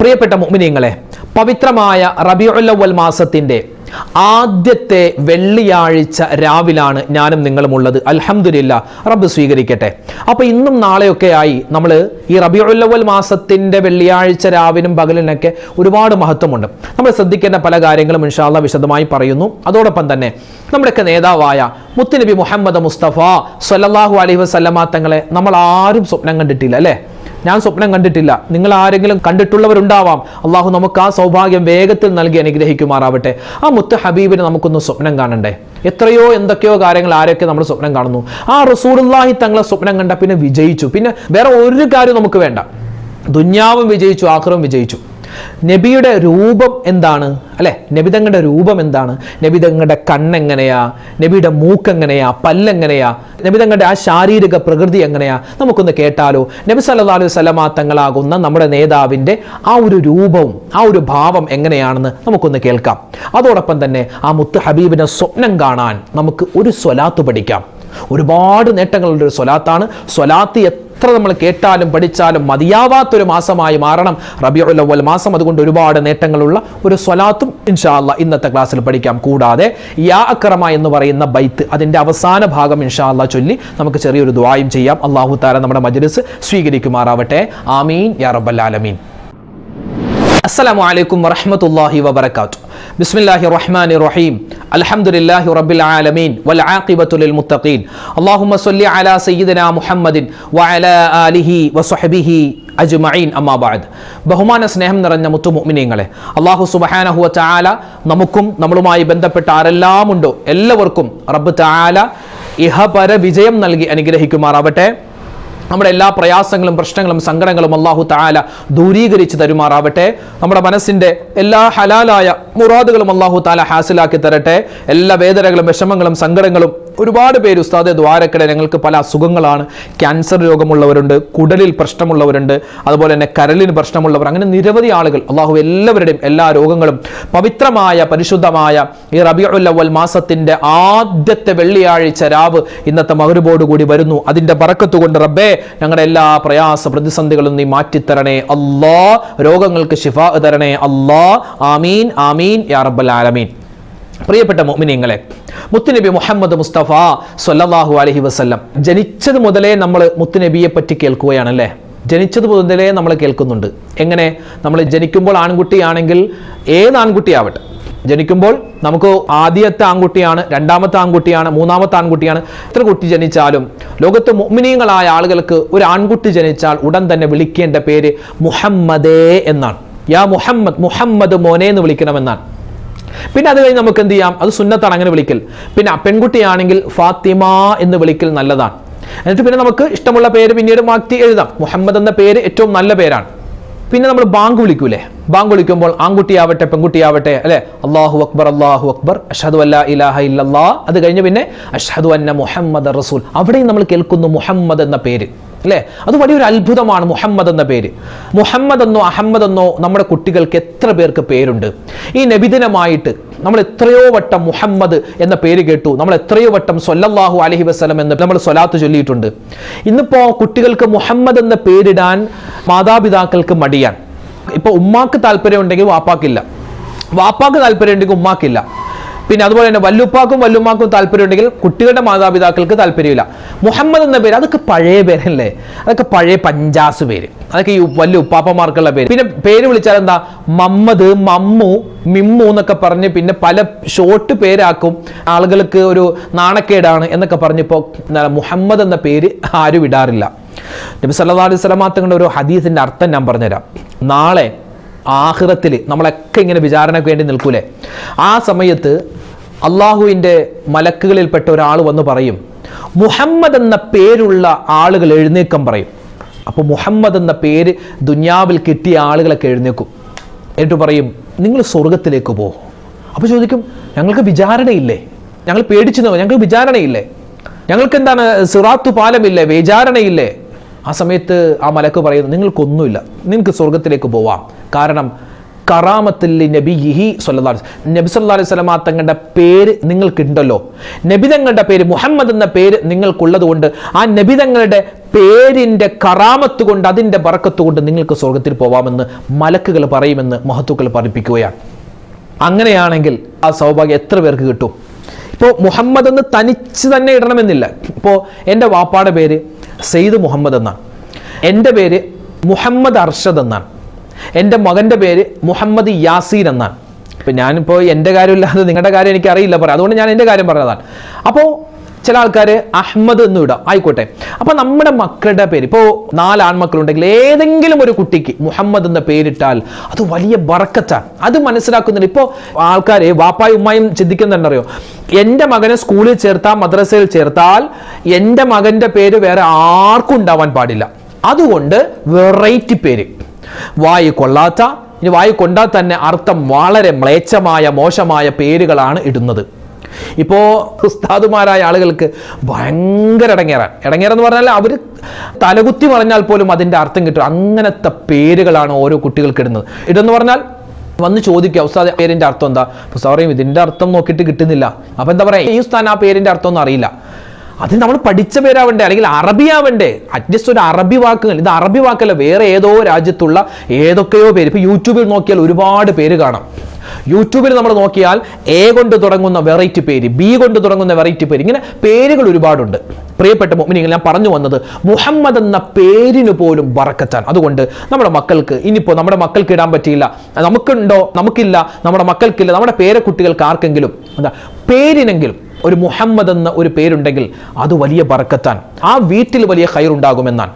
പ്രിയപ്പെട്ട മുഅ്മിനീങ്ങളെ പവിത്രമായ റബിയുല്ലവൽ മാസത്തിന്റെ ആദ്യത്തെ വെള്ളിയാഴ്ച രാവിലാണ് ഞാനും നിങ്ങളും ഉള്ളത്. റബ്ബ് സ്വീകരിക്കട്ടെ. അപ്പോൾ ഇന്നും നാളെയൊക്കെ ആയി നമ്മൾ ഈ റബിയുല്ലവൽ മാസത്തിന്റെ വെള്ളിയാഴ്ച രാവിലും പകലിനൊക്കെ ഒരുപാട് മഹത്വമുണ്ട്. നമ്മൾ ശ്രദ്ധിക്കേണ്ട പല കാര്യങ്ങളും ഇൻഷാല്ല വിശദമായി പറയുന്നു. അതോടൊപ്പം തന്നെ നമ്മുടെയൊക്കെ നേതാവായ മുത്തുനബി മുഹമ്മദ് മുസ്തഫ സൊല്ലാഹു അലൈഹി വസല്ലമ തങ്ങളെ നമ്മൾ ആരും സ്വപ്നം കണ്ടിട്ടില്ല അല്ലേ? ഞാൻ സ്വപ്നം കണ്ടിട്ടില്ല. നിങ്ങൾ ആരെങ്കിലും കണ്ടിട്ടുള്ളവരുണ്ടാവാം. അള്ളാഹു നമുക്ക് ആ സൗഭാഗ്യം വേഗത്തിൽ നൽകി അനുഗ്രഹിക്കുമാറാവട്ടെ. ആ മുത്ത് ഹബീബിനെ നമുക്കൊന്ന് സ്വപ്നം കാണണ്ടേ? എത്രയോ എന്തൊക്കെയോ കാര്യങ്ങൾ ആരൊക്കെ നമ്മൾ സ്വപ്നം കാണുന്നു. ആ റസൂലുള്ളാഹി തങ്ങളെ സ്വപ്നം കണ്ട പിന്നെ വിജയിച്ചു. പിന്നെ വേറെ ഒരു കാര്യം നമുക്ക് വേണ്ട. ദുന്യാവും വിജയിച്ചു ആക്രവും വിജയിച്ചു. നബിയുടെ രൂപം എന്താണ്? അല്ലെ? നബിതങ്ങളുടെ രൂപം എന്താണ്? നബിതങ്ങളുടെ കണ്ണെങ്ങനെയാ? നബിയുടെ മൂക്കെങ്ങനെയാ? പല്ലെങ്ങനെയാ? നബിതങ്ങളുടെ ആ ശാരീരിക പ്രകൃതി എങ്ങനെയാ? നമുക്കൊന്ന് കേട്ടാലോ. നബി സല്ലാ അലൈഹി വസല്ലമ തങ്ങളാകുന്ന നമ്മുടെ നേതാവിന്റെ ആ ഒരു രൂപവും ആ ഒരു ഭാവം എങ്ങനെയാണെന്ന് നമുക്കൊന്ന് കേൾക്കാം. അതോടൊപ്പം തന്നെ ആ മുത്ത് ഹബീബിനെ സ്വപ്നം കാണാൻ നമുക്ക് ഒരു സ്വലാത്ത് പഠിക്കാം. ഒരുപാട് നേട്ടങ്ങളുള്ള ഒരു സ്വലാത്താണ്. സ്വലാത്ത് എത്ര നമ്മൾ കേട്ടാലും പഠിച്ചാലും മതിയാവാത്തൊരു മാസമായി മാറണം. റബിയുൽ മാസം അതുകൊണ്ട് ഒരുപാട് നേട്ടങ്ങളുള്ള ഒരു സ്വലാത്തും ഇൻഷാല്ല ഇന്നത്തെ ക്ലാസ്സിൽ പഠിക്കാം. കൂടാതെ യാ അക്രമ എന്ന് പറയുന്ന ബൈത്ത് അതിന്റെ അവസാന ഭാഗം ഇൻഷാല്ല ചൊല്ലി നമുക്ക് ചെറിയൊരു ദ്വായും ചെയ്യാം. അള്ളാഹു താര നമ്മുടെ മജ്ലിസ് സ്വീകരിക്കുമാറാവട്ടെ. ആമീൻ. യാ റബ്ബൽ അസ്സലാമു അലൈക്കും വറഹമത്തല്ലാഹി വബർക്കാത്തു ബിസ്മില്ലാഹി റഹ്മാൻ റഹീം അൽഹംദുലില്ലാഹി റബ്ബിൽ ആലമീൻ. വൽ ആഖിബത്തുൽ മുത്തഖീൻ. അല്ലാഹുമ്മ സല്ലി അലാ സയ്യിദിനാ മുഹമ്മദിൻ വഅലാ ആലിഹി വസ്വഹ്ബിഹി അജ്മഈൻ. അമ്മാബാദ് ബഹുമാന സ്നേഹം നിറഞ്ഞ മുത്തുമുഅ്മിനീങ്ങളെ അല്ലാഹു സുബ്ഹാനഹു വതആല നമുക്കും നമ്മളുമായി ബന്ധപ്പെട്ട ആരെല്ലാം ഉണ്ടോ എല്ലാവർക്കും റബ്ബ് തആല ഇഹപര വിജയം നൽകി അനുഗ്രഹിക്കുമാറാവട്ടെ. നമ്മുടെ എല്ലാ പ്രയാസങ്ങളും പ്രശ്നങ്ങളും സങ്കടങ്ങളും അള്ളാഹു താല ദൂരീകരിച്ച് തരുമാറാവട്ടെ. നമ്മുടെ മനസ്സിന്റെ എല്ലാ ഹലാലായ മുറാദുകളും അള്ളാഹു താല ഹാസിലാക്കി തരട്ടെ. എല്ലാ വേദനകളും വിഷമങ്ങളും സങ്കടങ്ങളും ഒരുപാട് പേര് ഉസ്താദെ ദ്വാരക്കിടെ ഞങ്ങൾക്ക് പല അസുഖങ്ങളാണ്. ക്യാൻസർ രോഗമുള്ളവരുണ്ട് കുടലിൽ പ്രശ്നമുള്ളവരുണ്ട് അതുപോലെ തന്നെ കരലിന് പ്രശ്നമുള്ളവർ അങ്ങനെ നിരവധി ആളുകൾ അള്ളാഹു എല്ലാവരുടെയും എല്ലാ രോഗങ്ങളും പവിത്രമായ പരിശുദ്ധമായ ഈ റബിയുല്ലവൽ മാസത്തിന്റെ ആദ്യത്തെ വെള്ളിയാഴ്ച രാവ് ഇന്നത്തെ മകരുബോട് കൂടി വരുന്നു. അതിന്റെ പറക്കത്ത് കൊണ്ട് റബ്ബേ ഞങ്ങളുടെ എല്ലാ പ്രയാസ പ്രതിസന്ധികളും നീ മാറ്റിത്തരണേ. അല്ലാ രോഗങ്ങൾക്ക് ശിഫ തരണേ. അല്ലാ ആമീൻ ആമീൻ യാ റബ്ബൽ ആലമീൻ. പ്രിയപ്പെട്ട മോമിനിയങ്ങളെ മുത്തുനബി മുഹമ്മദ് മുസ്തഫ സൊല്ലാഹു അലഹി വസല്ലം ജനിച്ചത് മുതലേ നമ്മൾ മുത്തുനബിയെ പറ്റി കേൾക്കുകയാണല്ലേ? ജനിച്ചത് മുതലേ നമ്മൾ കേൾക്കുന്നുണ്ട്. എങ്ങനെ? നമ്മൾ ജനിക്കുമ്പോൾ ആൺകുട്ടിയാണെങ്കിൽ ഏത് ആൺകുട്ടിയാവട്ടെ? ജനിക്കുമ്പോൾ നമുക്ക് ആദ്യത്തെ ആൺകുട്ടിയാണ് രണ്ടാമത്തെ ആൺകുട്ടിയാണ് മൂന്നാമത്തെ ആൺകുട്ടിയാണ്. എത്ര കുട്ടി ജനിച്ചാലും ലോകത്ത് മുഅ്മിനീങ്ങളായ ആളുകൾക്ക് ഒരു ആൺകുട്ടി ജനിച്ചാൽ ഉടൻ തന്നെ വിളിക്കേണ്ട പേര് മുഹമ്മദേ എന്നാണ്. യാ മുഹമ്മദ് മുഹമ്മദ് മോനെ എന്ന് വിളിക്കണമെന്നാണ്. പിന്നെ അത് കഴിഞ്ഞ് നമുക്ക് എന്ത് ചെയ്യാം? അത് സുന്നത്താണ് അങ്ങനെ വിളിക്കൽ. പിന്നെ പെൺകുട്ടിയാണെങ്കിൽ ഫാത്തിമ എന്ന് വിളിക്കൽ നല്ലതാണ്. എന്നിട്ട് പിന്നെ നമുക്ക് ഇഷ്ടമുള്ള പേര് പിന്നീട് മാറ്റി എഴുതാം. മുഹമ്മദ് എന്ന പേര് ഏറ്റവും നല്ല പേരാണ്. പിന്നെ നമ്മൾ ബാങ്ക് വിളിക്കൂലേ? ബാങ്ക് വിളിക്കുമ്പോൾ ആൺകുട്ടിയാവട്ടെ പെൺകുട്ടിയാവട്ടെ അല്ലെ? അള്ളാഹു അക്ബർ അള്ളാഹു അക്ബർ അഷഹദു അല്ലാ ഇലാഹ ഇല്ലല്ലാ. അത് കഴിഞ്ഞ് പിന്നെ അഷഹദു അന്ന മുഹമ്മദ് റസൂൽ. അവിടെയും നമ്മൾ കേൾക്കുന്നു മുഹമ്മദ് എന്ന പേര്. അല്ലേ? അത് വലിയൊരു അത്ഭുതമാണ് മുഹമ്മദ് എന്ന പേര്. മുഹമ്മദ് എന്നോ അഹമ്മദ് എന്നോ നമ്മുടെ കുട്ടികൾക്ക് എത്ര പേർക്ക് പേരുണ്ട്? ഈ നബിദിനമായിട്ട് നമ്മൾ എത്രയോ വട്ടം മുഹമ്മദ് എന്ന പേര് കേട്ടു. നമ്മൾ എത്രയോ വട്ടം സൊല്ലാഹു അലഹി വസ്ലം എന്ന് നമ്മൾ സ്വലാത്ത് ചൊല്ലിയിട്ടുണ്ട്. ഇന്നിപ്പോൾ കുട്ടികൾക്ക് മുഹമ്മദ് എന്ന പേരിടാൻ മാതാപിതാക്കൾക്ക് മടിയാൻ ഇപ്പോൾ ഉമ്മാക്ക് താല്പര്യം ഉണ്ടെങ്കിൽ വാപ്പാക്കില്ല. വാപ്പാക്ക് താല്പര്യം ഉണ്ടെങ്കിൽ ഉമ്മാക്കില്ല. പിന്നെ അതുപോലെ തന്നെ വല്ലുപ്പാക്കും വല്ലുമ്മാക്കും താല്പര്യം ഉണ്ടെങ്കിൽ കുട്ടികളുടെ മാതാപിതാക്കൾക്ക് താല്പര്യമില്ല. മുഹമ്മദ് എന്ന പേര് അതൊക്കെ പഴയ പേരല്ലേ? അതൊക്കെ പഴയ പഞ്ചാസ് പേര്. അതൊക്കെ ഈ വലിയ ഉപ്പാപ്പമാർക്കുള്ള പേര്. പിന്നെ പേര് വിളിച്ചാൽ എന്താ? മമ്മദ് മമ്മു മിമ്മു എന്നൊക്കെ പറഞ്ഞ് പിന്നെ പല ഷോർട്ട് പേരാക്കും. ആളുകൾക്ക് ഒരു നാണക്കേടാണ് എന്നൊക്കെ പറഞ്ഞിപ്പോൾ മുഹമ്മദ് എന്ന പേര് ആരും ഇടാറില്ല. നബി സല്ലല്ലാഹു അലൈഹി വസല്ലമ തങ്ങളുടെ ഒരു ഹദീസിന്റെ അർത്ഥം ഞാൻ പറഞ്ഞുതരാം. നാളെ ആഹ്റത്തിൽ നമ്മളൊക്കെ ഇങ്ങനെ വിചാരണയ്ക്ക് വേണ്ടി നിൽക്കൂലേ? ആ സമയത്ത് അള്ളാഹുവിന്റെ മലക്കുകളിൽപ്പെട്ട ഒരാൾ വന്ന് പറയും മുഹമ്മദ് എന്ന പേരുള്ള ആളുകൾ എഴുന്നേക്കം പറയും. അപ്പോൾ മുഹമ്മദ് എന്ന പേര് ദുന്യാവിൽ കിട്ടിയ ആളുകളൊക്കെ എഴുന്നേക്കും എന്നിട്ട് പറയും നിങ്ങൾ സ്വർഗത്തിലേക്ക് പോകും അപ്പോൾ ചോദിക്കും ഞങ്ങൾക്ക് വിചാരണയില്ലേ? ഞങ്ങൾ പേടിച്ചു നോ ഞങ്ങൾക്ക് വിചാരണയില്ലേ? ഞങ്ങൾക്ക് എന്താണ് സിറാത്തു പാലമില്ലേ? വിചാരണയില്ലേ? ആ സമയത്ത് ആ മലക്ക് പറയുന്നു നിങ്ങൾക്കൊന്നുമില്ല. നിങ്ങൾക്ക് സ്വർഗത്തിലേക്ക് പോവാം. കാരണം കറാമത്തിൽ നബിഹി വസല്ലം. നബി സല്ലാ അലൈഹി വസല്ലമ തങ്ങളുടെ പേര് നിങ്ങൾക്കുണ്ടല്ലോ. നബിതങ്ങളുടെ പേര് മുഹമ്മദ് എന്ന പേര് നിങ്ങൾക്കുള്ളത് കൊണ്ട് ആ നബി തങ്ങളുടെ പേരിന്റെ കറാമത്ത് കൊണ്ട് അതിന്റെ ബറക്കത്ത് കൊണ്ട് നിങ്ങൾക്ക് സ്വർഗത്തിൽ പോവാമെന്ന് മലക്കുകൾ പറയുമെന്ന് മഹത്തുക്കൾ പഠിപ്പിക്കുകയാണ്. അങ്ങനെയാണെങ്കിൽ ആ സൗഭാഗ്യം എത്ര പേർക്ക് കിട്ടും? ഇപ്പോൾ മുഹമ്മദ് എന്ന് തനിച്ച് തന്നെ ഇടണമെന്നില്ല. ഇപ്പോൾ എന്റെ വാപ്പാടെ പേര് സെയ്ദ് മുഹമ്മദ് എന്നാണ്. എന്റെ പേര് മുഹമ്മദ് അർഷദ് എന്നാണ്. എന്റെ മകന്റെ പേര് മുഹമ്മദ് യാസീൻ എന്നാണ്. ഇപ്പം ഞാനിപ്പോൾ എന്റെ കാര്യമില്ലാതെ നിങ്ങളുടെ കാര്യം എനിക്ക് അറിയില്ല പറയാം. അതുകൊണ്ട് ഞാൻ എന്റെ കാര്യം പറഞ്ഞതാണ്. അപ്പോൾ ചില ആൾക്കാർ അഹമ്മദ് എന്ന് ഇടാം ആയിക്കോട്ടെ. അപ്പോൾ നമ്മുടെ മക്കളുടെ പേര് ഇപ്പോൾ നാല് ആൺമക്കളുണ്ടെങ്കിൽ ഏതെങ്കിലും ഒരു കുട്ടിക്ക് മുഹമ്മദ് എന്ന പേരിട്ടാൽ അത് വലിയ ബറക്കത്താണ് അത് മനസ്സിലാക്കുന്നില്ല. ഇപ്പോൾ ആൾക്കാർ വാപ്പായും ഉമ്മായും ചിന്തിക്കുന്നുണ്ടറിയോ എന്റെ മകനെ സ്കൂളിൽ ചേർത്താൽ മദ്രസയിൽ ചേർത്താൽ എന്റെ മകന്റെ പേര് വേറെ ആർക്കും ഉണ്ടാവാൻ പാടില്ല. അതുകൊണ്ട് വെറൈറ്റി പേര്. വായി കൊള്ളാത്ത ഇനി വായു കൊണ്ടാൽ തന്നെ അർത്ഥം വളരെ മ്ലേച്ഛമായ മോശമായ പേരുകളാണ് ഇടുന്നത്. ഇപ്പോൾ ഉസ്താദുമാരായ ആളുകൾക്ക് ഭയങ്കര ഇടങ്ങേറ. എന്ന് പറഞ്ഞാൽ അവർ തലകുത്തി പറഞ്ഞാൽ പോലും അതിന്റെ അർത്ഥം കിട്ടും. അങ്ങനത്തെ പേരുകളാണ് ഓരോ കുട്ടികൾക്ക് ഇടുന്നത്. ഇതെന്ന് പറഞ്ഞാൽ വന്ന് ചോദിക്കുക ഉസ്താദ് പേരിന്റെ അർത്ഥം എന്താ? ഉസ്താദ് പറയും ഇതിന്റെ അർത്ഥം നോക്കിയിട്ട് കിട്ടുന്നില്ല. അപ്പോൾ എന്താ പറയുക ഈ ഉസ്താൻ ആ പേരിന്റെ അർത്ഥം ഒന്നും അറിയില്ല. അത് നമ്മൾ പഠിച്ച പേരാവണ്ടേ അല്ലെങ്കിൽ അറബി ആവണ്ടേ അറ്റ്ലീസ്റ്റ് ഒരു അറബി വാക്കുകൾ. ഇത് അറബി വാക്കല്ല വേറെ ഏതോ രാജ്യത്തുള്ള ഏതൊക്കെയോ പേര്. ഇപ്പൊ യൂട്യൂബിൽ നോക്കിയാൽ ഒരുപാട് പേര് കാണാം. യൂട്യൂബിൽ നമ്മൾ നോക്കിയാൽ എ കൊണ്ട് തുടങ്ങുന്ന വെറൈറ്റി പേര് ബി കൊണ്ട് തുടങ്ങുന്ന വെറൈറ്റി പേര്. ഇങ്ങനെ പേരുകൾ ഒരുപാടുണ്ട്. പ്രിയപ്പെട്ട മുഅ്മിനീങ്ങൾ ഞാൻ പറഞ്ഞു വന്നത് മുഹമ്മദ് എന്ന പേരിന് പോലും വറക്കത്താൻ അതുകൊണ്ട് നമ്മുടെ മക്കൾക്ക് ഇനിയിപ്പോൾ നമ്മുടെ മക്കൾക്ക് ഇടാൻ പറ്റിയില്ല. നമുക്കുണ്ടോ? നമുക്കില്ല. നമ്മുടെ മക്കൾക്കില്ല. നമ്മുടെ പേരക്കുട്ടികൾക്ക് ആർക്കെങ്കിലും എന്താ പേരിനെങ്കിലും ഒരു മുഹമ്മദ് എന്ന ഒരു പേരുണ്ടെങ്കിൽ അത് വലിയ ബറക്കത്താൻ ആ വീട്ടിൽ വലിയ ഹൈറുണ്ടാകുമെന്നാണ്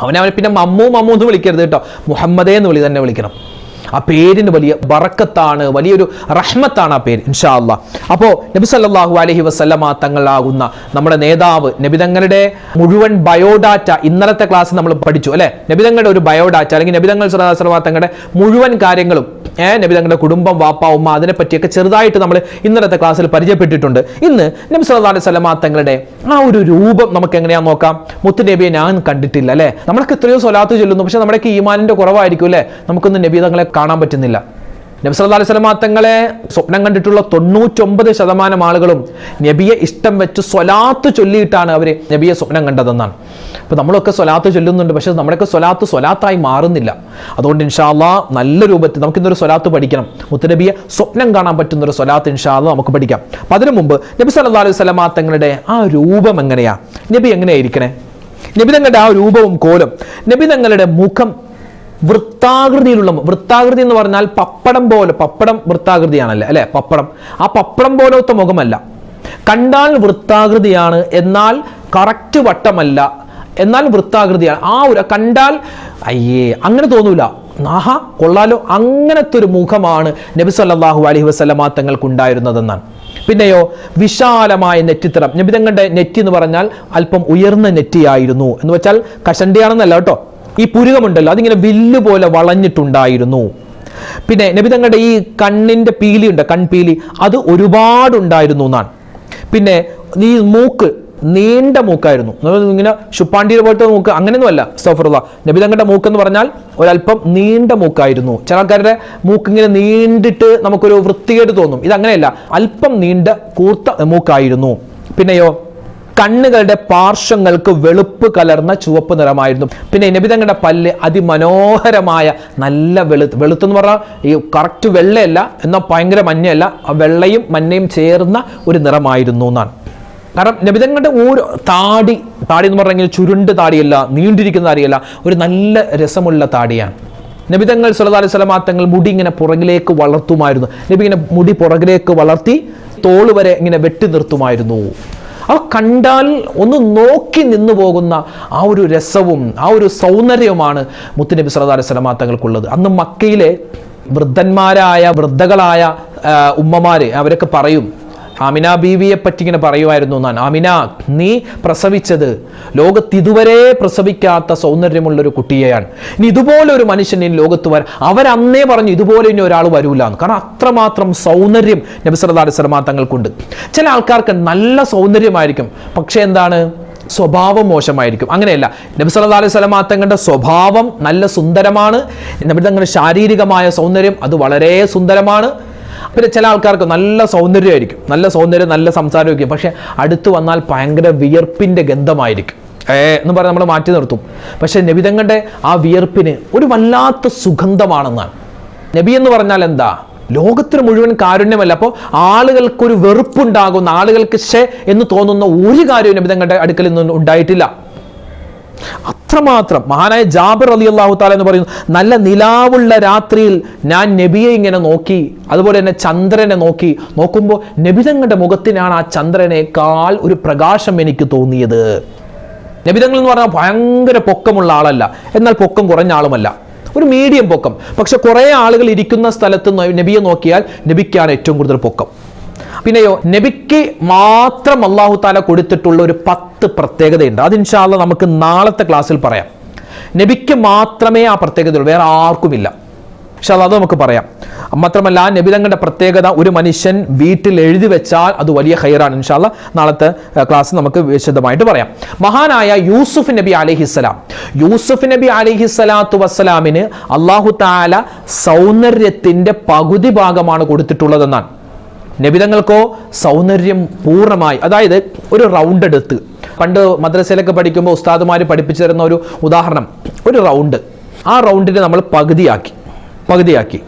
അവനെ അവനെ പിന്നെ മമ്മൂ മമ്മൂ എന്ന് വിളിക്കരുത് കേട്ടോ. മുഹമ്മദേ എന്ന് വിളി തന്നെ വിളിക്കണം. ആ പേരിന് വലിയ ബറക്കത്താണ് വലിയൊരു റഹ്മത്താണ് ആ പേര് ഇൻഷാ അല്ലാ അപ്പോൾ നബി സല്ലാഹു അലഹി വസല്ലമ തങ്ങളാകുന്ന നമ്മുടെ നേതാവ് നബിതങ്ങളുടെ മുഴുവൻ ബയോഡാറ്റ ഇന്നലത്തെ ക്ലാസ് നമ്മൾ പഠിച്ചു അല്ലെ? നബിതങ്ങളുടെ ഒരു ബയോഡാറ്റ അല്ലെങ്കിൽ നബിതങ്ങൾ അലൈഹി തങ്ങളുടെ മുഴുവൻ കാര്യങ്ങളും നബി തങ്ങളുടെ കുടുംബം വാപ്പ ഉമ്മ അതിനെ പറ്റിയൊക്കെ ചെറുതായിട്ട് നമ്മൾ ഇന്നലത്തെ ക്ലാസ്സിൽ പരിചയപ്പെട്ടിട്ടുണ്ട്. ഇന്ന് നബി സല്ലല്ലാഹു അലൈഹി വസല്ലമ തങ്ങളുടെ ആ ഒരു രൂപം നമുക്ക് എങ്ങനെയാ നോക്കാം. മുത്തു നബിയെ ഞാൻ കണ്ടിട്ടില്ല അല്ലേ? നമ്മളൊക്കെ എത്രയോ സ്വലാത്ത് ചൊല്ലുന്നു പക്ഷെ നമ്മുടെയൊക്കെ ഈമാനിന്റെ കുറവായിരിക്കും അല്ലേ? നമുക്കൊന്ന് നബി തങ്ങളെ കാണാൻ പറ്റുന്നില്ല. നബി സല്ലല്ലാഹു അലൈഹി തങ്ങളെ സ്വപ്നം കണ്ടിട്ടുള്ള തൊണ്ണൂറ്റൊമ്പത് ശതമാനം ആളുകളും നബിയെ ഇഷ്ടം വെച്ച് സ്വലാത്ത് ചൊല്ലിയിട്ടാണ് അവർ നബിയെ സ്വപ്നം കണ്ടതെന്നാണ്. അപ്പോൾ നമ്മളൊക്കെ സ്വലാത്ത് ചൊല്ലുന്നുണ്ട് പക്ഷേ നമ്മുടെയൊക്കെ സ്വലാത്ത് സ്വലാത്തായി മാറുന്നില്ല. അതുകൊണ്ട് ഇൻഷാല്ലാ നല്ല രൂപത്തിൽ നമുക്കിന്നൊരു സ്വലാത്ത് പഠിക്കണം. മുത്തുനബിയെ സ്വപ്നം കാണാൻ പറ്റുന്ന ഒരു സ്വലാത്ത് ഇൻഷാല്ലാ നമുക്ക് പഠിക്കാം. അപ്പം അതിനു മുമ്പ് നബി സല്ലല്ലാഹു അലൈഹി വസല്ലമ തങ്ങളുടെ ആ രൂപം എങ്ങനെയാ? നബി എങ്ങനെയായിരിക്കണേ നബി തങ്ങളുടെ ആ രൂപവും കോലും നബി തങ്ങളുടെ മുഖം വൃത്താകൃതിയിലുള്ള വൃത്താകൃതി എന്ന് പറഞ്ഞാൽ പപ്പടം പോലെ പപ്പടം വൃത്താകൃതിയാണല്ലേ? അല്ലെ? പപ്പടം. ആ പപ്പടം പോലത്തെ മുഖമല്ല. കണ്ടാൽ വൃത്താകൃതിയാണ് എന്നാൽ കറക്റ്റ് വട്ടമല്ല. എന്നാൽ വൃത്താകൃതിയാണ്. ആ ഒരു കണ്ടാൽ അയ്യേ അങ്ങനെ തോന്നൂല. ആഹാ കൊള്ളാലോ. അങ്ങനത്തെ ഒരു മുഖമാണ് നബി സല്ലല്ലാഹു അലൈഹി വസല്ലമ തങ്ങൾക്കുണ്ടായിരുന്നതെന്നാണ്. പിന്നെയോ വിശാലമായ നെറ്റിത്തരം നബിതങ്ങളുടെ നെറ്റി എന്ന് പറഞ്ഞാൽ അല്പം ഉയർന്ന നെറ്റിയായിരുന്നു. എന്ന് വെച്ചാൽ കഷണ്ടിയാണെന്നല്ല കേട്ടോ. ഈ പുരുകമുണ്ടല്ലോ അതിങ്ങനെ വില്ല് പോലെ വളഞ്ഞിട്ടുണ്ടായിരുന്നു. പിന്നെ നബിതങ്ങളുടെ ഈ കണ്ണിന്റെ ഉണ്ട് കൺപീലി അത് ഒരുപാടുണ്ടായിരുന്നു എന്നാണ്. പിന്നെ ഈ മൂക്ക് നീണ്ട മൂക്കായിരുന്നു. ഇങ്ങനെ ശുപ്പാണ്ടിയുടെ പോലത്തെ മൂക്ക് അങ്ങനെയൊന്നുമല്ല സഫറുള്ള നബി തങ്ങളുടെ മൂക്ക് എന്ന് പറഞ്ഞാൽ ഒരല്പം നീണ്ട മൂക്കായിരുന്നു. ചില ആൾക്കാരുടെ മൂക്ക് ഇങ്ങനെ നീണ്ടിട്ട് നമുക്കൊരു വൃത്തികേട് തോന്നും. ഇത് അങ്ങനെയല്ല അല്പം നീണ്ട കൂർത്ത മൂക്കായിരുന്നു. പിന്നെയോ കണ്ണുകളുടെ പാർശ്വങ്ങൾക്ക് വെളുപ്പ് കലർന്ന ചുവപ്പ് നിറമായിരുന്നു. പിന്നെ നബിതങ്ങളുടെ പല്ല് അതിമനോഹരമായ നല്ല വെളുത്ത് വെളുത്തെന്ന് പറഞ്ഞാൽ ഈ കറക്റ്റ് വെള്ളയല്ല എന്നാൽ ഭയങ്കര മഞ്ഞയല്ല. വെള്ളയും മഞ്ഞയും ചേർന്ന ഒരു നിറമായിരുന്നു എന്നാണ്. കാരണം നബിതങ്ങളുടെ ഓരോ താടി താടി എന്ന് പറഞ്ഞാൽ ചുരുണ്ട് താടിയല്ല നീണ്ടിരിക്കുന്ന താടിയല്ല ഒരു നല്ല രസമുള്ള താടിയാണ്. നബിതങ്ങൾ സല്ലല്ലാഹു അലൈഹി തങ്ങൾ മുടി ഇങ്ങനെ പുറകിലേക്ക് വളർത്തുമായിരുന്നു. നബി ഇങ്ങനെ മുടി പുറകിലേക്ക് വളർത്തി തോൾ വരെ ഇങ്ങനെ വെട്ടി നിർത്തുമായിരുന്നു. അവ കണ്ടാൽ ഒന്ന് നോക്കി നിന്നു പോകുന്ന ആ ഒരു രസവും ആ ഒരു സൗന്ദര്യവുമാണ് മുത്തുനബി സല്ലല്ലാഹു അലൈഹി തങ്ങൾക്കുള്ളത്. അന്ന് മക്കയിലെ വൃദ്ധന്മാരായ വൃദ്ധകളായ ഉമ്മമാര് അവരൊക്കെ പറയും ആമിന ബീവിയെ പറ്റി ഇങ്ങനെ പറയുമായിരുന്നു എന്നാണ്. ആമിന നീ പ്രസവിച്ചത് ലോകത്ത് ഇതുവരെ പ്രസവിക്കാത്ത സൗന്ദര്യമുള്ള ഒരു കുട്ടിയെയാണ്. ഇനി ഇതുപോലെ ഒരു മനുഷ്യൻ ഇനി ലോകത്ത് വരാൻ അവരന്നേ പറഞ്ഞു ഇതുപോലെ ഇനി ഒരാൾ വരൂല എന്ന്. കാരണം അത്രമാത്രം സൗന്ദര്യം നബിസറദാ അലിസ്ലമാ തങ്ങൾക്കുണ്ട്. ചില ആൾക്കാർക്ക് നല്ല സൗന്ദര്യമായിരിക്കും പക്ഷേ എന്താണ്? സ്വഭാവം മോശമായിരിക്കും. അങ്ങനെയല്ല. നബി സല്ലല്ലാഹു അലൈഹി സ്വലമാ തങ്ങളുടെ സ്വഭാവം നല്ല സുന്ദരമാണ്. നബി തങ്ങളുടെ ശാരീരികമായ സൗന്ദര്യം അത് വളരെ സുന്ദരമാണ്. പിന്നെ ചില ആൾക്കാർക്ക് നല്ല സൗന്ദര്യമായിരിക്കും. നല്ല സൗന്ദര്യം നല്ല സംസാരമായിരിക്കും. പക്ഷെ അടുത്ത് വന്നാൽ ഭയങ്കര വിയർപ്പിന്റെ ഗന്ധമായിരിക്കും. എന്ന് പറഞ്ഞ് നമ്മൾ മാറ്റി നിർത്തും. പക്ഷെ നബിതങ്ങളുടെ ആ വിയർപ്പിന് ഒരു വല്ലാത്ത സുഗന്ധമാണെന്നാണ്. നബി എന്ന് പറഞ്ഞാൽ എന്താ? ലോകത്തിന് മുഴുവൻ കാരുണ്യമല്ല. അപ്പോൾ ആളുകൾക്കൊരു വെറുപ്പുണ്ടാകുന്ന ആളുകൾക്ക് ശേ എന്ന് തോന്നുന്ന ഒരു കാര്യവും നബിതങ്ങളുടെ അടുക്കൽ നിന്നും ഉണ്ടായിട്ടില്ല. അത്രമാത്രം. മഹാനായ ജാബിർ അലി അള്ളാഹു താല എന്ന് പറയുന്നു നല്ല നിലാവുള്ള രാത്രിയിൽ ഞാൻ നബിയെ ഇങ്ങനെ നോക്കി അതുപോലെ തന്നെ ചന്ദ്രനെ നോക്കി നോക്കുമ്പോൾ നബിതങ്ങളുടെ മുഖത്തിനാണ് ആ ചന്ദ്രനേക്കാൾ ഒരു പ്രകാശം എനിക്ക് തോന്നിയത്. നബിതങ്ങൾ എന്ന് പറഞ്ഞാൽ ഭയങ്കര പൊക്കമുള്ള ആളല്ല എന്നാൽ പൊക്കം കുറഞ്ഞ ആളുമല്ല. ഒരു മീഡിയം പൊക്കം. പക്ഷെ കുറേ ആളുകൾ ഇരിക്കുന്ന സ്ഥലത്ത് നബിയെ നോക്കിയാൽ നബിക്കാണ് ഏറ്റവും കൂടുതൽ പൊക്കം. പിന്നെയോ നബിക്ക് മാത്രം അള്ളാഹു താല കൊടുത്തിട്ടുള്ള ഒരു പത്ത് പ്രത്യേകതയുണ്ട്. അത് ഇൻഷാല്ല നമുക്ക് നാളത്തെ ക്ലാസ്സിൽ പറയാം. നബിക്ക് മാത്രമേ ആ പ്രത്യേകതയുള്ളൂ. വേറെ ആർക്കുമില്ല. പക്ഷെ അത് നമുക്ക് പറയാം. മാത്രമല്ല ആ നബിതങ്ങളുടെ പ്രത്യേകത ഒരു മനുഷ്യൻ വീട്ടിൽ എഴുതി വെച്ചാൽ അത് വലിയ ഹൈറാണ് ഇൻഷാല്ല നാളത്തെ ക്ലാസ് നമുക്ക് വിശദമായിട്ട് പറയാം. മഹാനായ യൂസുഫ് നബി അലഹിസ്സലാം യൂസുഫ് നബി അലഹിസ്സലാത്തു വസ്സലാമിന് അള്ളാഹു താല സൗന്ദര്യത്തിന്റെ പകുതി ഭാഗമാണ് കൊടുത്തിട്ടുള്ളതെന്നാണ്. നബിതങ്ങൾക്കോ സൗന്ദര്യം പൂർണമായി അതായത് ഒരു റൗണ്ട് എടുത്ത്. പണ്ട് മദ്രസയിലൊക്കെ പഠിക്കുമ്പോൾ ഉസ്താദുമാർ പഠിപ്പിച്ചു തരുന്ന ഒരു ഉദാഹരണം ഒരു റൗണ്ട് ആ റൗണ്ടിനെ നമ്മൾ പകുതിയാക്കി പകുതിയാക്കി.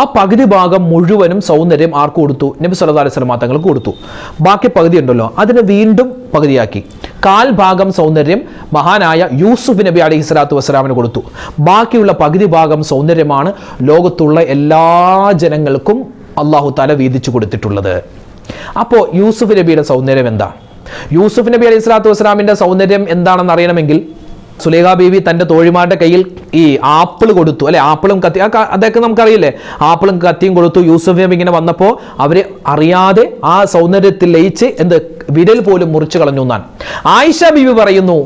ആ പകുതി ഭാഗം മുഴുവനും സൗന്ദര്യം ആർക്ക് കൊടുത്തു? നബി സല്ലല്ലാഹു അലൈഹി വസല്ലം തങ്ങൾക്ക് കൊടുത്തു. ബാക്കി പകുതി ഉണ്ടല്ലോ അതിനെ വീണ്ടും പകുതിയാക്കി. കാൽ ഭാഗം സൗന്ദര്യം മഹാനായ യൂസുഫ് നബി അലൈഹി സ്വലാത്തു വസ്സലാമിന് കൊടുത്തു. ബാക്കിയുള്ള പകുതി ഭാഗം സൗന്ദര്യമാണ് ലോകത്തുള്ള എല്ലാ ജനങ്ങൾക്കും അള്ളാഹു തല വീതിച്ചു കൊടുത്തിട്ടുള്ളത്. അപ്പോൾ യൂസുഫ് നബിയുടെ സൗന്ദര്യം എന്താ? യൂസുഫ് നബി അലൈഹി സ്വലാത്തു വസ്സലാമിന്റെ സൗന്ദര്യം എന്താണെന്ന് അറിയണമെങ്കിൽ സുലേഖ ബീവി തന്റെ തോഴിമാരുടെ കയ്യിൽ ഈ ആപ്പിൾ കൊടുത്തു. അല്ലെ? ആപ്പിളും കത്തി അതൊക്കെ നമുക്കറിയില്ലേ? ആപ്പിളും കത്തിയും കൊടുത്തു. യൂസഫ് നബി ഇങ്ങനെ വന്നപ്പോൾ അവർ അറിയാതെ ആ സൗന്ദര്യത്തിൽ ലയിച്ച് എന്ത് വിരൽ പോലും മുറിച്ചു കളഞ്ഞു എന്നാണ്. ആയിഷ ബീവി പറയുന്നു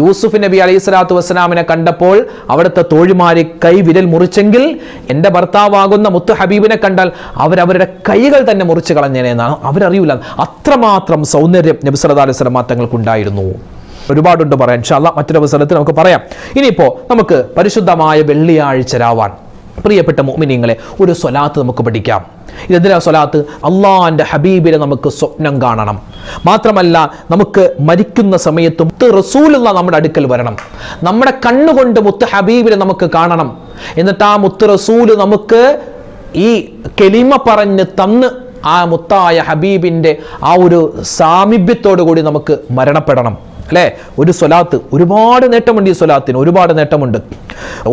യൂസുഫ് നബി അലൈഹി സ്വലാത്തു വസ്സലാമിനെ കണ്ടപ്പോൾ അവിടുത്തെ തോഴിമാര് കൈ വിരൽ മുറിച്ചെങ്കിൽ എന്റെ ഭർത്താവാകുന്ന മുത്തു ഹബീബിനെ കണ്ടാൽ അവരവരുടെ കൈകൾ തന്നെ മുറിച്ചു കളഞ്ഞേനെന്നാണ് അവരറിയില്ല അത്രമാത്രം സൗന്ദര്യം നബി സല്ലല്ലാഹു അലൈഹി തങ്ങൾക്കുണ്ടായിരുന്നു. ഒരുപാടുണ്ട് പറയാൻ. ഇൻഷാല്ല മറ്റൊരു അവസരത്തിൽ നമുക്ക് പറയാം. ഇനിയിപ്പോൾ നമുക്ക് പരിശുദ്ധമായ വെള്ളിയാഴ്ച രാവാൻ. പ്രിയപ്പെട്ട മോമിനിങ്ങളെ ഒരു സ്വലാത്ത് നമുക്ക് പഠിക്കാം. ഇതെന്തിനാ സ്വലാത്ത്? അള്ളാന്റെ ഹബീബിനെ നമുക്ക് സ്വപ്നം കാണണം. മാത്രമല്ല നമുക്ക് മരിക്കുന്ന സമയത്ത് മുത്ത് റസൂലുള്ള നമ്മുടെ അടുക്കൽ വരണം. നമ്മുടെ കണ്ണുകൊണ്ട് മുത്ത് ഹബീബിനെ നമുക്ക് കാണണം. എന്നിട്ട് ആ മുത്ത് റസൂൽ നമുക്ക് ഈ കെലിമ പറഞ്ഞ് തന്ന് ആ മുത്തായ ഹബീബിന്റെ ആ ഒരു സാമീപ്യത്തോടു കൂടി നമുക്ക് മരണപ്പെടണം. അല്ലേ? ഒരു സ്വലാത്ത് ഒരുപാട് നേട്ടമുണ്ട് ഈ സ്വലാത്തിന് ഒരുപാട് നേട്ടമുണ്ട്.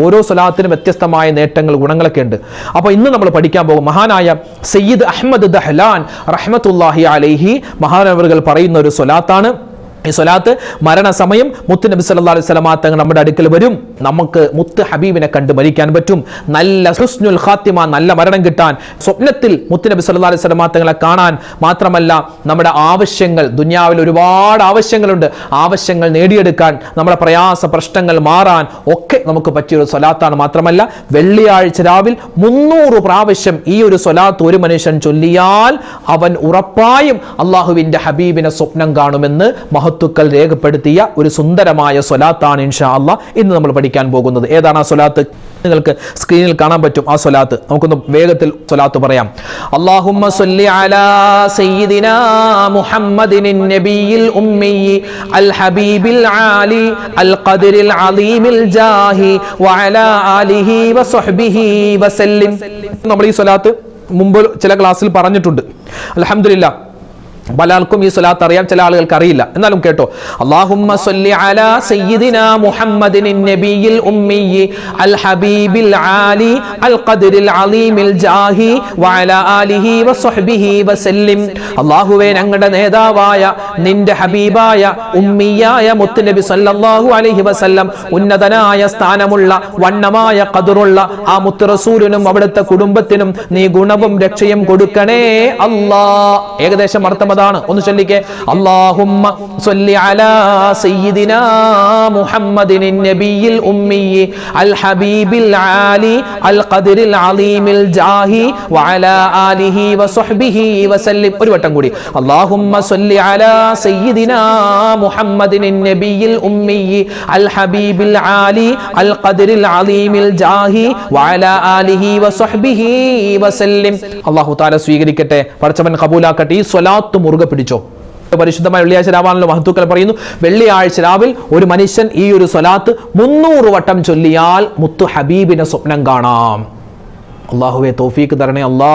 ഓരോ സ്വലാത്തിനും വ്യത്യസ്തമായ നേട്ടങ്ങൾ ഗുണങ്ങളൊക്കെ ഉണ്ട് അപ്പോൾ ഇന്ന് നമ്മൾ പഠിക്കാൻ പോകും മഹാനായ സയ്യിദ് അഹമ്മദ് ദഹ്ലാൻ റഹ്മത്തുല്ലാഹി അലൈഹി മഹാനവറുകൾ പറയുന്ന ഒരു സ്വലാത്താണ്. ഈ സ്വലാത്ത് മരണസമയം മുത്ത് നബി സല്ലല്ലാഹു അലൈഹി വസല്ലമ തങ്ങൾ നമ്മുടെ അടുക്കൽ വരും. നമുക്ക് മുത്ത് ഹബീബിനെ കണ്ട് മരിക്കാൻ പറ്റും. നല്ല ഹുസ്നുൽ ഖാത്തിമ നല്ല മരണം കിട്ടാൻ സ്വപ്നത്തിൽ മുത്ത് നബി സല്ലല്ലാഹു അലൈഹി വസല്ലമ തങ്ങളെ കാണാൻ മാത്രമല്ല നമ്മുടെ ആവശ്യങ്ങൾ ദുനിയാവിൽ ഒരുപാട് ആവശ്യങ്ങളുണ്ട്. ആവശ്യങ്ങൾ നേടിയെടുക്കാൻ നമ്മുടെ പ്രയാസ പ്രശ്നങ്ങൾ മാറാൻ ഒക്കെ നമുക്ക് പറ്റിയ ഒരു സ്വലാത്താണ്. മാത്രമല്ല വെള്ളിയാഴ്ച രാവിൽ മുന്നൂറ് പ്രാവശ്യം ഈ ഒരു സ്വലാത്ത് ഒരു മനുഷ്യൻ ചൊല്ലിയാൽ അവൻ ഉറപ്പായും അള്ളാഹുവിന്റെ ഹബീബിനെ സ്വപ്നം കാണുമെന്ന് മഹത്തുക്കൾ രേഖപ്പെടുത്തിയ ഒരു സുന്ദരമായ സ്വലാത്താണ് ഇൻഷാ അല്ല ഇന്ന് നമ്മൾ പഠിക്കാൻ പോകുന്നത്. ഏതാണ് ആ സ്വലാത്ത്? നിങ്ങൾക്ക് സ്ക്രീനിൽ കാണാൻ പറ്റും ആ സ്വലാത്ത്. നമുക്കൊന്ന് വേഗത്തിൽ സ്വലാത്ത് പറയാം. അല്ലാഹുമ്മ സല്ലി അലാ നബിയിൽ അൽ ഹബീബിൽ ആലി അൽ അലീമിൽ ജാഹി ആലിഹി നമ്മൾ ഈ സ്വലാത്ത് മുമ്പ് ചില ക്ലാസ്സിൽ പറഞ്ഞിട്ടുണ്ട്. അൽഹംദുലില്ലാ. പല ആൾക്കും ഈ സ്വലാത്ത് അറിയാം ചില ആളുകൾക്ക് അറിയില്ല. എന്നാലും കേട്ടോ അല്ലാഹുമ്മ സല്ലി അലാ സയ്യിദിനാ മുഹമ്മദിൻ നബിയിൽ ഉമ്മി അൽ ഹബീബിൽ ആലി അൽ ഖദറിൽ അലീമിൽ ജാഹി വഅലാ ആലിഹി വസഹ്ബിഹി വസല്ലിം. അല്ലാഹുവേ ഞങ്ങളുടെ നേതാവായ നിന്റെ ഹബീബായ ഉമ്മിയായ മുത്തുനബി സല്ലല്ലാഹു അലൈഹി വസല്ലം ഉന്നതനായ സ്ഥാനമുള്ള വണ്ണമായ ഖദറുള്ള ആ മുത്ത് റസൂലിനും അവിടുത്തെ കുടുംബത്തിനും നീ ഗുണവും രക്ഷയും കൊടുക്കണേ അല്ലാ. ഏകദേശം അർത്ഥം മുഹമ്മദാണ് ഒന്ന് ചൊല്ലിക്കേ. സല്ലി അലാ സയ്യിദിനാ മുഹമ്മദിൻ നബിയിൽ ഹബീബിൽ അലീമിൽ ജാഹി വഅലാ ആലിഹി വസഹ്ബിഹി ഒരു വട്ടം കൂടി. അല്ലാഹുമ്മ സല്ലി അലാ സയ്യിദിനാ മുഹമ്മദിൻ നബിയിൽ ഹബീബിൽ അലീമിൽ ജാഹി വഅലാ ആലിഹി വസഹ്ബിഹി അല്ലാഹു തആല സ്വീകരിക്കട്ടെ. പടച്ചവൻ കബൂലാക്കട്ടെ. ഈ മുറുകെ പിടിച്ചോ? പരിശുദ്ധമായ വെള്ളിയാഴ്ച രാവാണല്ലോ മഹത്തുക്കൾ പറയുന്നു. വെള്ളിയാഴ്ച രാവിൽ ഒരു മനുഷ്യൻ ഈ ഒരു സ്വലാത്ത് മുന്നൂറ് വട്ടം ചൊല്ലിയാൽ മുത്തു ഹബീബിനെ സ്വപ്നം കാണാം. അള്ളാഹുവെ തോഫീക്ക് തരണേ അല്ലാ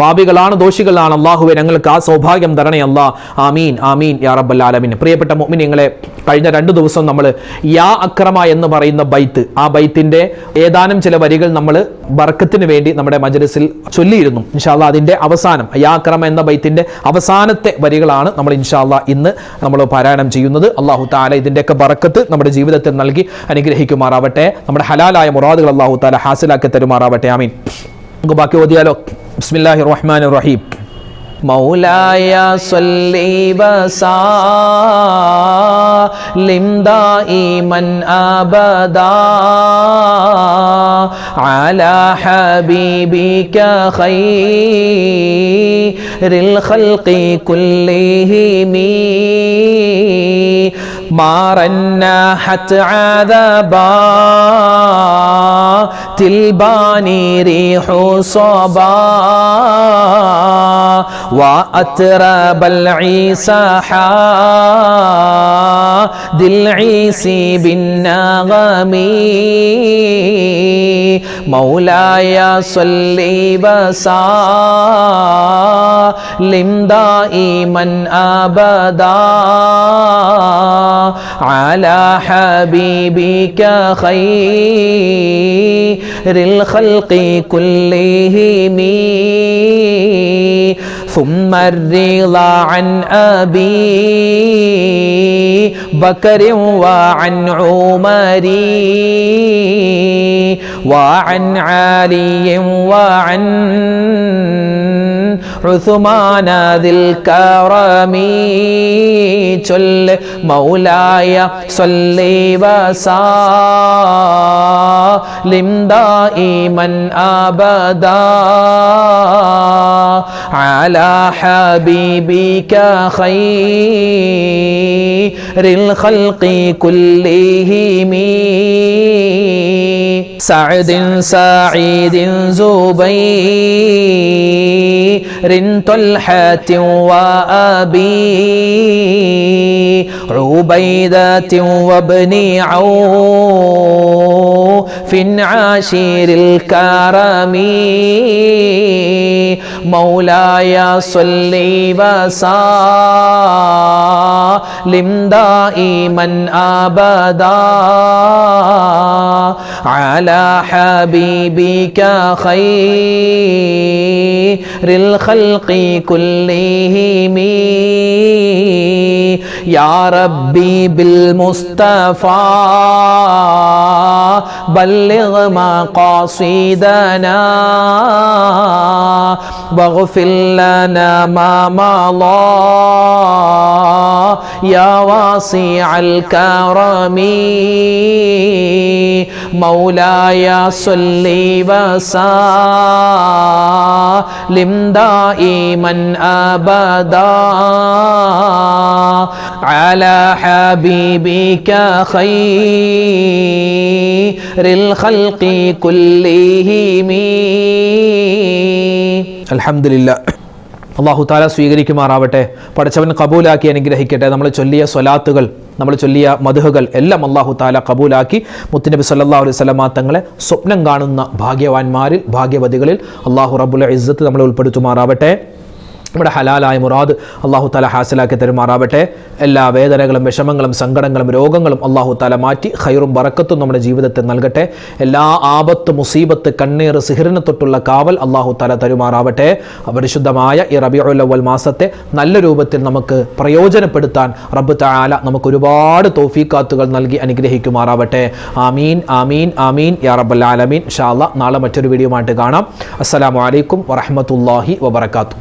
പാപികളാണ് ദോഷികളാണ്. അള്ളാഹുവെ ഞങ്ങൾക്ക് ആ സൗഭാഗ്യം തരണേ അല്ലാ. ആമീൻ ആമീൻ യാ റബ്ബൽ ആലമീൻ. പ്രിയപ്പെട്ട മുഅ്മിനീങ്ങളെ കഴിഞ്ഞ രണ്ട് ദിവസം നമ്മൾ യാ അക്രമ എന്ന് പറയുന്ന ബൈത്ത് ആ ബൈത്തിന്റെ ഏതാനും ചില വരികൾ നമ്മൾ ബർക്കത്തിന് വേണ്ടി നമ്മുടെ മജലസിൽ ചൊല്ലിയിരുന്നു. ഇൻഷാല്ല അതിന്റെ അവസാനം യാ അക്രമ എന്ന ബൈത്തിന്റെ അവസാനത്തെ വരികളാണ് നമ്മൾ ഇൻഷാല്ല ഇന്ന് നമ്മൾ പാരായണം ചെയ്യുന്നത്. അള്ളാഹു താല ഇതിന്റെയൊക്കെ ബറക്കത്ത് നമ്മുടെ ജീവിതത്തിൽ നൽകി അനുഗ്രഹിക്കുമാറാവട്ടെ. നമ്മുടെ ഹലാലായ മുറാദുകൾ അള്ളാഹു താല ഹാസിലാക്കി തരുമാറാവട്ടെ. ആമീൻ. നമുക്ക് ബാക്കി ഓതിയാലോ? بسم الله الرحمن الرحيم مولاي صلي وسلم دائما ابدا على حبيبك خير الخلق كلهم. ما رنحت عذابا. تلباني ريح صبا وأترب العيسى حاد العيسي بالنغم مولاي صل وسلم دائما أبدا. على حبيبك خير الخلق كلهم. ثم الرضا عن أبي بكر وعن عمر وعن علي وعن عثمان ذي الكرم جل مولاي صل وسلم دائما ابدا على حبيبك خير الخلق كلهم سعد سعيد زبير طلحة وأبي عبيدة وابن عوف عاشر الكرم مولاي صل وسلم دائما أبدا. على حبيبك خير الخلق كلهم. يا ربي بالمصطفى بلغ مقاصدنا واغفر لنا ما مضى. يا واسع الكرم مولاي صل وسلم دائما ابدا على حبيبك خير الخلق كلهم الحمد لله അള്ളാഹു താല സ്വീകരിക്കുമാറാവട്ടെ. പഠിച്ചവൻ കബൂലാക്കി അനുഗ്രഹിക്കട്ടെ. നമ്മൾ ചൊല്ലിയ സ്വലാത്തുകൾ നമ്മൾ ചൊല്ലിയ മധുഹകൾ എല്ലാം അള്ളാഹു താല കബൂലാക്കി. മുത്തുനബി സല്ലാ അലൈഹി സ്വലമാ തങ്ങളെ സ്വപ്നം കാണുന്ന ഭാഗ്യവാന്മാരിൽ ഭാഗ്യവതികളിൽ അള്ളാഹു റബുൽ ഇസ്സത്ത് നമ്മളെ ഉൾപ്പെടുത്തുമാറാവട്ടെ. നമ്മുടെ ഹലാലായ മുറാദ് അള്ളാഹു താല ഹാസിലാക്കി തരുമാറാവട്ടെ. എല്ലാ വേദനകളും വിഷമങ്ങളും സങ്കടങ്ങളും രോഗങ്ങളും അള്ളാഹു താല മാറ്റി ഹൈറും ബറക്കത്തും നമ്മുടെ ജീവിതത്തിൽ നൽകട്ടെ. എല്ലാ ആപത്ത് മുസീബത്ത് കണ്ണീർ സിഹിറിനെ തൊട്ടുള്ള കാവൽ അള്ളാഹു താല തരുമാറാവട്ടെ. പരിശുദ്ധമായ ഈ റബിയുൽ മാസത്തെ നല്ല രൂപത്തിൽ നമുക്ക് പ്രയോജനപ്പെടുത്താൻ റബ്ബ് താല നമുക്ക് ഒരുപാട് തോഫീക്കാത്തുകൾ നൽകി അനുഗ്രഹിക്കുമാറാവട്ടെ. ആമീൻ ആമീൻ ആമീൻ. യാ റബ്ബൽ ആലമീൻ. ഷാ നാളെ മറ്റൊരു വീഡിയോ ആയിട്ട് കാണാം. അസ്സലാമു അലൈക്കും വറഹമത്തല്ലാഹി വബർക്കാത്തു